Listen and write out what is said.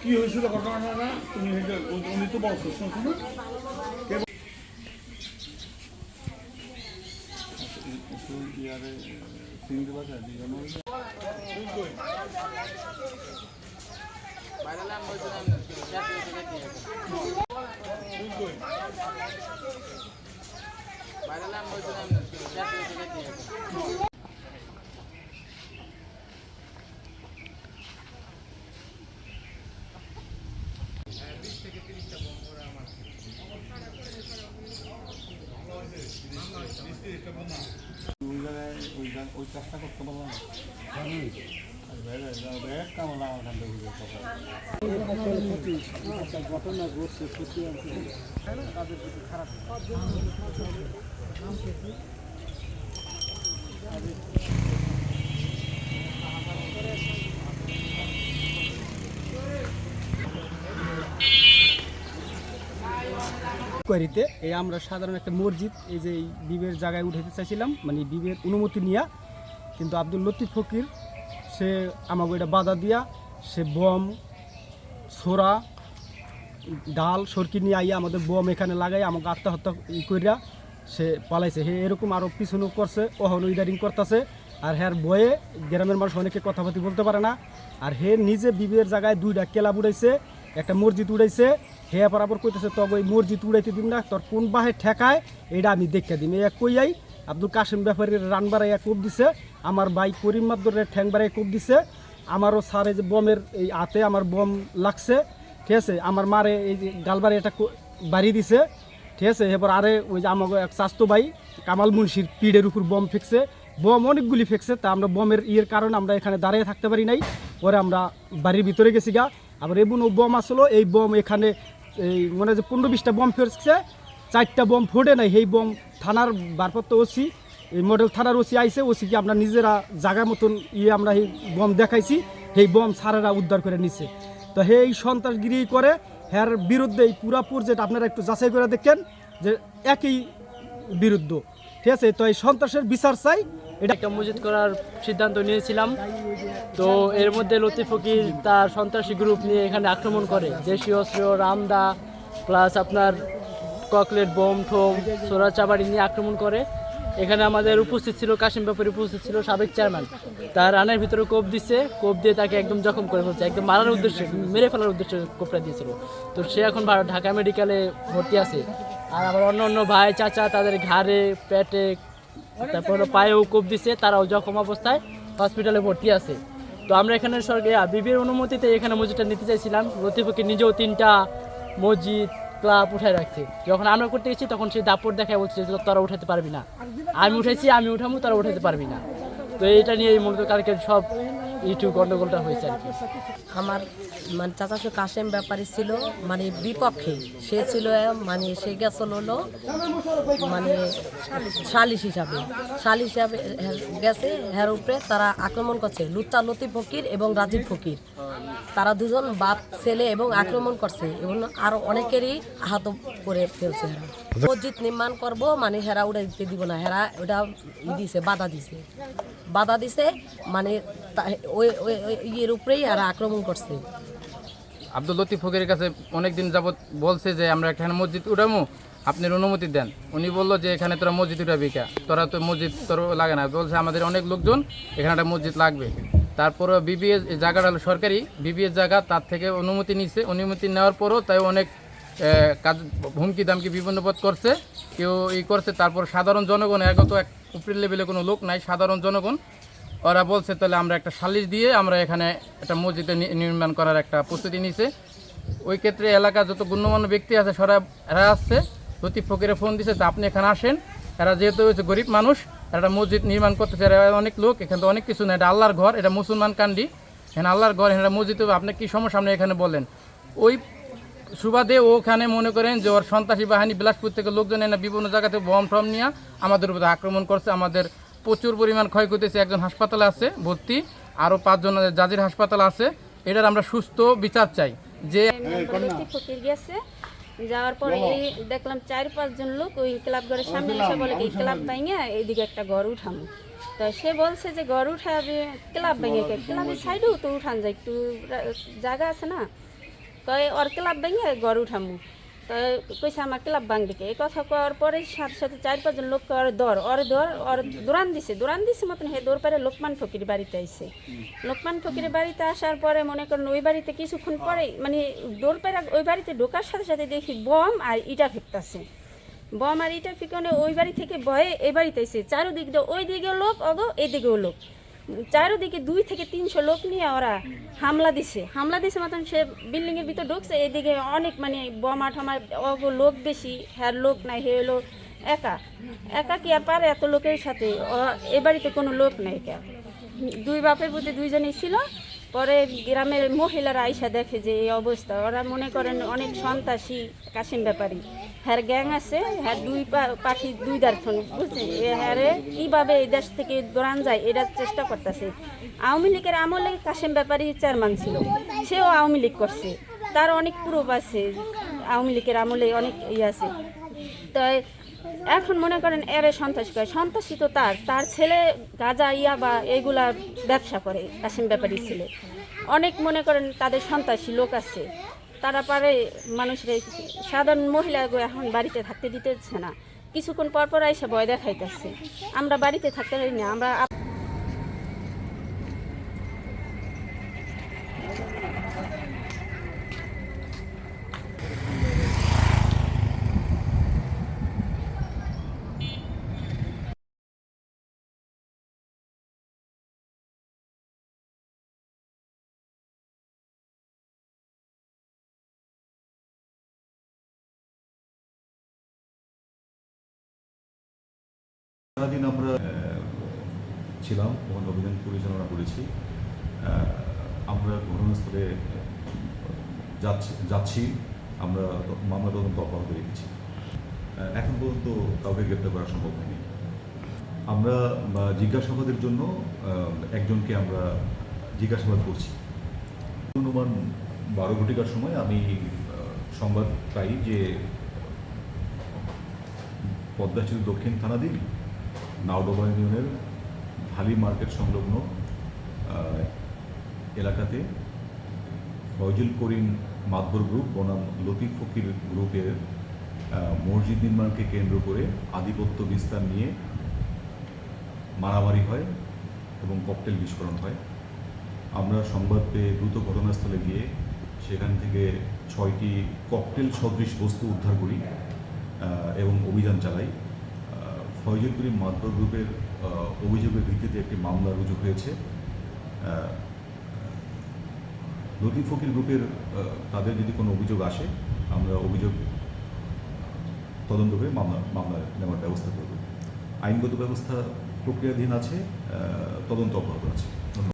কি হয়েছিল ঘটনাটা তুমি হেঁটে- উ- উনি তো বলছো শুনছো না কে বল- একটু ইয়ারে চিনতে পারছে ওই জায়গায় ওই কাজটা করতে পারলাম না ব্যাগ কেমন লাগা ওখান থেকে বুঝে সকালে। কোয়ারিতে এই আমরা সাধারণ একটা মসজিদ, এই যে বিবের জায়গায় উঠাইতে চাইছিলাম মানে বিবের অনুমতি নিয়া কিন্তু আব্দুল লতিফ ফকির, সে আমাকে এটা বাধা দিয়া সে বম, ছোড়া, ডাল, সরকি নিয়ে আইয়া আমাদের বম এখানে লাগাই আমাকে আত্মহত্যা ই করিয়া সে পালাইছে। হে এরকম আরও পিছনেও করছে, ওহন উইদারিং করতেছে, আর হ্যার বয়ে গ্রামের মানুষ অনেকে কথাবার্তি বলতে পারে না। আর হে নিজে বিবের জায়গায় দুইটা কেলাব উড়াইছে, একটা মসজিদ উড়াইছে, হে বরাবর কইতেছে তবে ওই মসজিদ উড়াইতে দিম না, তোর কোন বাহে ঠেকায়, এটা আমি দেখে দিম। এই এক কইয়াই আব্দুল কাশিম ব্যাপারীর রান বাড়াইয়া কোপ দিছে, আমার ভাই করিম মাদ্দরের ঠ্যাং বাড়াই কোপ দিছে, আমারও সারে যে বমের এই হাতে আমার বম লাগছে, ঠিক আছে? আমার মারে এই যে গালবারে এটা বাড়ি দিছে, ঠিক আছে? এবার আরে ওই যে আমাকে এক স্বাস্থ্য ভাই, কামাল মুন্সির পিড়ের উপর বম ফেকছে, বম অনেকগুলি ফেকছে, তা আমরা বমের ইয়ের কারণে আমরা এখানে দাঁড়িয়ে থাকতে পারি নাই, পরে আমরা বাড়ির ভিতরে গেছি গা। আবার এমনও বম আসলো, এই বম এখানে এই মনে যে পনেরো বিশটা বম ফেরছে চারটা বম ফোটে নাই, সেই বম থানার ভারপ্রাপ্ত ওসি, এই মডেল থানার ওসি আইছে, ওসিকে আমরা নিজেরা জায়গা মতন ইয়ে আমরা এই বম দেখাইছি, সেই বম সারেরা উদ্ধার করে নিছে। তো সেই সন্ত্রাসগিরি করে হ্যার বিরুদ্ধে এই পুরাপুর যেটা আপনারা একটু যাচাই করে দেখেন, যে একই বিরুদ্ধ। ঠিক আছে, তো এই সন্ত্রাসের বিচার চাই, এটা একটা মসজিদ করার সিদ্ধান্ত নিয়েছিলাম। তো এর মধ্যে লতিফ ফকির তার সন্ত্রাসী গ্রুপ নিয়ে এখানে আক্রমণ করে। দেশীয় অস্ত্র, রামদা প্লাস আপনার ককলেট, বোম, ঠোম, সোরা চাবাড়ি নিয়ে আক্রমণ করে। এখানে আমাদের উপস্থিত ছিল কাশিম ব্যাপারী, উপস্থিত ছিল সাবেক চেয়ারম্যান। তার রানের ভিতরে কোপ দিচ্ছে কোপ দিয়ে তাকে একদম জখম করে ফেলছে, একদম মারার উদ্দেশ্যে, মেরে ফেলার উদ্দেশ্যে কোপটা দিয়েছিল। তো সে এখন ঢাকা মেডিকেলে ভর্তি আছে। আর আমার অন্য অন্য ভাই, চাচা তাদের ঘাড়ে, পেটে, তারপর পায়েও কোপ দিছে, তারাও জখম অবস্থায় হসপিটালে ভর্তি আছে। তো আমরা এখানে সরকার বিবির অনুমতিতে এখানে মসজিদটা নিতে চাইছিলাম। লতিফকে নিজেও তিনটা মসজিদ ক্লাব উঠায় রাখছে। যখন আমরা করতে গেছি, তখন সে দাপট দেখায়, বলছে যে, তোরা উঠাতে পারবি না। আমি উঠেছি, আমি উঠামো, তারা উঠাতে পারবি না। তো এটা নিয়ে মূলত কালকে সব ইউটিউব গন্ডগোলটা হয়েছে আমার মানে চাচা চাচাশো কাশেম ব্যাপারী ছিল মানে বিপক্ষে। সে ছিল মানে সে গেছিল হলো মানে সালিশ হিসাবে। সালিশ হিসাবে, গেছে হ্যার উপরে তারা আক্রমণ করছে। লুচ্চা লতিফ ফকির এবং রাজীব ফকির। তারা দুজন বাপ, ছেলে এবং আক্রমণ করছে। এবং আরও অনেকেরই আহত করে ফেলছে হেরা মসজিদ নির্মাণ করব মানে হেরা উড়ে দিতে দিব না। হেরা ওটা দিছে, বাধা দিছে। বাধা দিছে মানে তা- ওই ইয়ের উপরেই আর আক্রমণ করছে। আব্দুল লতিফ কাছে অনেক দিন যাবৎ বলছে যে, আমরা এখানে মসজিদ উঠামো আপনার অনুমতি দেন। উনি বলল যে, এখানে তোরা মসজিদ উঠাবি কা? তোরা তো মসজিদ তোর লাগে না। বলছে, আমাদের অনেক লোকজন এখানে একটা মসজিদ লাগবে। তারপরে বিবিএস জায়গাটা হলো সরকারি, বিবিএস জায়গা, তার থেকে অনুমতি নিছে। অনুমতি নেওয়ার পরও তাই অনেক কাজ, হুমকি দামকি বিভিন্ন পথ করছে। কেউ ই করছে, তারপর সাধারণ জনগণ এর তো এক উপরের লেভেলে কোনো লোক নাই, সাধারণ জনগণ ওরা বলছে, তাহলে আমরা একটা সালিশ দিয়ে আমরা এখানে একটা মসজিদে নির্মাণ করার একটা প্রস্তুতি নিছে ওই ক্ষেত্রে এলাকার যত গণ্যমান্য ব্যক্তি আছে, সরা, এরা আসছে লতিফ ফকিরে ফোন দিছে, তা আপনি এখানে আসেন। এরা যেহেতু হচ্ছে গরিব মানুষ একটা মসজিদ নির্মাণ করতেছে, এরা অনেক লোক, এখানে তো অনেক কিছু না এটা আল্লাহর ঘর, এটা মুসলমান কান্ডি। এখানে আল্লাহর ঘর, এখানে মসজিদ আপনি কী সমস্যা? আপনি এখানে বলেন। ওই সুবাদে ওখানে মনে করেন যে ওর সন্ত্রাসী বাহিনী বিলাসপুর থেকে লোকজন এনে বিভিন্ন জায়গাতে বম টম নিয়ে আমাদের উপরে আক্রমণ করছে, আমাদের প্রচুর পরিমাণ ক্ষয়ক্ষতি হয়েছে একজন হাসপাতালে আছে ভর্তি আরও পাঁচজন জাজির হাসপাতাল আছে। এটার আমরা সুস্থ বিচার চাই। যে ফকির গেছে। যাওয়ার পরে দেখলাম চার পাঁচজন লোক ওই ক্লাব ঘরের সামনে এসে বলে এই ক্লাব ভাঙে এইদিকে একটা ঘর উঠামো তা সে বলছে যে ঘর উঠাবে ক্লাব ভেঙে কে ক্লাবের সাইডেও তো উঠান যায় একটু জায়গা আছে না। কয় ওর ক্লাব ভেঙে ঘর উঠামু। তো কইছে আমার ক্লাব ভাঙবে এই কথা কওয়ার পরে সাথে সাথে চার পাঁচজন লোক ওর দর ওর দর, ওর দৌড়ান দিছে। দৌড়ান দিছে মতন হে দৌড় পারে লোকমান ফকির বাড়িতে আইছে। লোকমান ফকিরের বাড়িতে আসার পরে মনে করেন ওই বাড়িতে কিছুক্ষণ পরে মানে দৌড় পায়রা ওই বাড়িতে ঢোকার সাথে সাথে দেখি বম আর ইটা ফেকতাছে বম আর ইটা ফিকানে ওই বাড়ি থেকে ভয়ে এই বাড়িতে এসে চারোদিক দিয়ে ওই দিকেও লোক অগো এই দিকেও লোক। চারোদিকে দুই থেকে তিনশো লোক নিয়ে ওরা হামলা দিছে। হামলা দিছে মতন সে বিল্ডিং এর ভিতর ঢুকছে এদিকে অনেক মানে বোমা ঠমা লোক বেশি হ্যার লোক নাই, হে লোক একা। একা কি আর পারে এত লোকের সাথে? এ বাড়িতে কোনো লোক নাই কে দুই বাপের প্রতি দুইজনই ছিল। পরে গ্রামের মহিলারা আইসা দেখে যে এই অবস্থা। ওরা মনে করেন অনেক সন্ত্রাসী, কাশিম ব্যাপারী। হ্যার গ্যাং আছে, হ্যার দুই পাখি দুই দার্থন বুঝছেন? হ্যারে কীভাবে এই দেশ থেকে দৌড়ান যায় এটা চেষ্টা করতেছে। আওয়ামী লীগের আমলে কাশেম ব্যাপারী চেয়ারম্যান ছিল, সেও আওয়ামী লীগ করছে। তার অনেক প্রুফ আছে, আওয়ামী লীগের আমলে অনেক ইয়ে আছে। তাই এখন মনে করেন এরে সন্ত্রাস করে, সন্ত্রাসী তো তার তার ছেলে গাজা, ইয়া বা এইগুলা ব্যবসা করে, কাশিম ব্যাপারী ছেলে। অনেক মনে করেন তাদের সন্ত্রাসী লোক আছে। তারা পারে মানুষের সাধারণ মহিলাগুলো এখন বাড়িতে থাকতে দিতেছে না। কিছুক্ষণ পরপর পর এসে ভয় দেখাইতেছে। আমরা বাড়িতে থাকতে পারি না, আমরা সারাদিন আমরা ছিলাম ওখানে অভিযান পরিচালনা করেছি। আমরা ঘটনাস্থলে যাচ্ছি যাচ্ছি। আমরা মামলা তদন্ত অব্যাহত রেখেছি এখন পর্যন্ত কাউকে গ্রেপ্তার করা সম্ভব হয়নি। আমরা জিজ্ঞাসাবাদের জন্য একজনকে আমরা জিজ্ঞাসাবাদ করছি। অনুমান বারো ঘটিকার সময় আমি সংবাদ পাই যে পদ্মা দক্ষিণ থানাধীন নাওডোবা ইউনিয়নের ভালি মার্কেট সংলগ্ন এলাকাতে ফয়জুল করিম মাতবর গ্রুপ, বনাম লতিফ ফকির গ্রুপের মসজিদ নির্মাণকে কেন্দ্র করে আধিপত্য বিস্তার নিয়ে মারামারি হয় এবং ককটেল বিস্ফোরণ হয়। আমরা সংবাদ পেয়ে দ্রুত ঘটনাস্থলে গিয়ে সেখান থেকে ছয়টি ককটেল সদৃশ বস্তু উদ্ধার করি এবং অভিযান চালাই। ফয়জুল করিম মাদবর গ্রুপের অভিযোগের ভিত্তিতে একটি মামলা রুজু হয়েছে। লতি লতিফ ফকির গ্রুপের তাদের যদি কোনো অভিযোগ আসে, আমরা অভিযোগ, তদন্ত করে মামলা মামলা নেওয়ার ব্যবস্থা করব। আইনগত ব্যবস্থা প্রক্রিয়াধীন আছে তদন্ত অব্যাহত আছে।